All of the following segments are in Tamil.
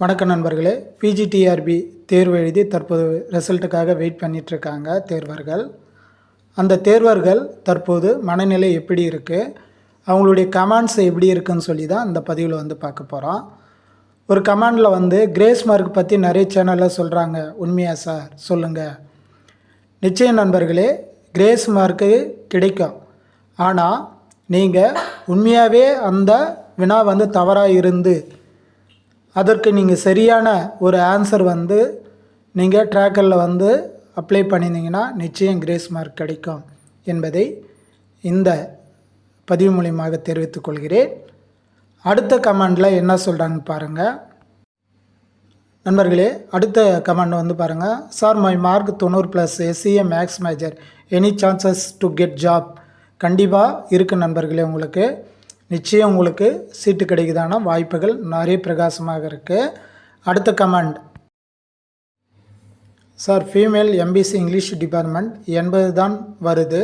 வணக்கம் நண்பர்களே. பிஜிடிஆர்பி தேர்வு எழுதி தற்போது ரிசல்ட்டுக்காக வெயிட் பண்ணிகிட்ருக்காங்க தேர்வர்கள். அந்த தேர்வர்கள் தற்போது மனநிலை எப்படி இருக்குது அவங்களுடைய கமாண்ட்ஸ் எப்படி இருக்குன்னு சொல்லி தான் இந்த பதிவில் வந்து பார்க்க போகிறோம் ஒரு கமாண்டில் வந்து கிரேஸ் மார்க் பற்றி நிறைய சேனலில் சொல்கிறாங்க உண்மையா சார் சொல்லுங்கள் நிச்சயம் நண்பர்களே கிரேஸ் மார்க்கு கிடைக்கும். ஆனால் நீங்கள் உண்மையாகவே அந்த வினா வந்து தவறாக இருந்து அதற்கு நீங்கள் சரியான ஒரு ஆன்சர் வந்து நீங்கள் ட்ராக்கரில் வந்து அப்ளை பண்ணியிருந்தீங்கன்னா நிச்சயம் கிரேஸ் மார்க் கிடைக்கும் என்பதை இந்த பதிவு மூலியமாக தெரிவித்துக் கொள்கிறேன். அடுத்த கமெண்டில் என்ன சொல்கிறாங்கன்னு பாருங்கள் நண்பர்களே அடுத்த கமெண்ட் வந்து பாருங்கள் சார் மை மார்க் தொண்ணூறு plus SCA maths major any chances to get job கண்டிப்பாக இருக்குது நண்பர்களே உங்களுக்கு. நிச்சயம் உங்களுக்கு சீட்டு கிடைக்குதான? வாய்ப்புகள் நிறைய பிரகாசமாக இருக்குது அடுத்த comment. Sir female MBC English department எண்பது தான் வருது.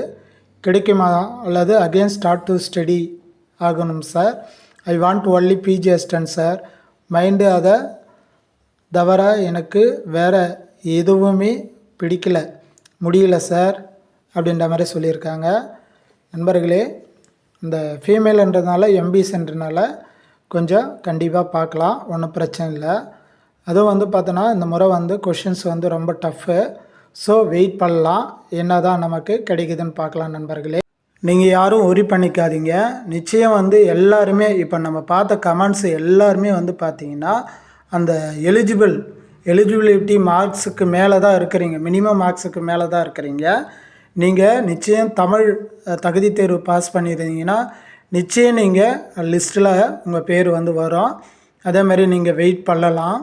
கிடைக்குமா அல்லது அகெயின் ஸ்டார்ட் டு ஸ்டடி ஆகணும் sir? I want only PG assistant sir. Mind அதை தவிர எனக்கு வேறு எதுவுமே பிடிக்கல. முடியல சார். அப்படின்ற மாதிரி சொல்லியிருக்காங்க. நண்பர்களே இந்த ஃபீமேல்ன்றதுனால எம்பிஸ்ன்றனால கொஞ்சம் கண்டிப்பாக பார்க்கலாம். ஒன்றும் பிரச்சனை இல்லை. அதுவும் வந்து பார்த்தோன்னா இந்த முறை வந்து கொஷின்ஸ் வந்து ரொம்ப டஃப்பு ஸோ வெயிட் பண்ணலாம். என்ன தான் நமக்கு கிடைக்குதுன்னு பார்க்கலாம் நண்பர்களே. நீங்கள் யாரும் ஒரி பண்ணிக்காதீங்க. நிச்சயம் வந்து எல்லாருமே இப்போ நம்ம பார்த்த கமெண்ட்ஸ் எல்லாருமே வந்து பார்த்தீங்கன்னா அந்த எலிஜிபிள் எலிஜிபிலிட்டி மார்க்ஸுக்கு மேலே தான் இருக்கிறீங்க. மினிமம் மார்க்ஸுக்கு மேலே தான் இருக்கிறீங்க. நீங்கள் நிச்சயம் தமிழ் தகுதி தேர்வு பாஸ் பண்ணியிருந்தீங்கன்னா நிச்சயம் நீங்கள் லிஸ்ட்டில் உங்கள் பேர் வந்து வரும். அதே மாதிரி நீங்கள் வெயிட் பண்ணலாம்.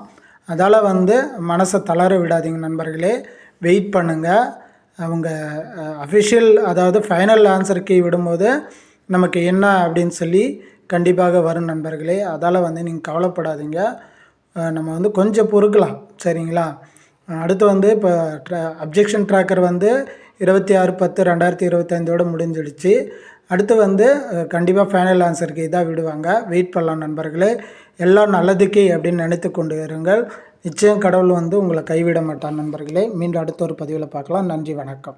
அதால் வந்து மனசை தளர விடாதீங்க நண்பர்களே. வெயிட் பண்ணுங்கள் அவங்க அஃபிஷியல் அதாவது ஃபைனல் ஆன்சர் விடும்போது நமக்கு என்ன அப்படின்னு சொல்லி கண்டிப்பாக வரும் நண்பர்களே. அதால் வந்து நீங்கள் கவலைப்படாதீங்க. நம்ம வந்து கொஞ்சம் பொறுக்கலாம். சரிங்களா? அடுத்து வந்து இப்போ ட்ரா அப்ஜெக்ஷன் ட்ராக்கர் வந்து இருபத்தி ஆறு பத்து ரெண்டாயிரத்தி இருபத்தைந்தோடு முடிஞ்சிடுச்சு. அடுத்து வந்து கண்டிப்பாக ஃபைனல் ஆன்சருக்கு இதாக விடுவாங்க. வெயிட் பண்ணலாம் நண்பர்களே. எல்லாம் நல்லதுக்கே அப்படின்னு நினைத்து கொண்டு இருங்கள். நிச்சயம் கடவுள் வந்து உங்களை கைவிட மாட்டான் நண்பர்களே. மீண்டும் அடுத்த ஒரு பதிவில் பார்க்கலாம். நன்றி வணக்கம்.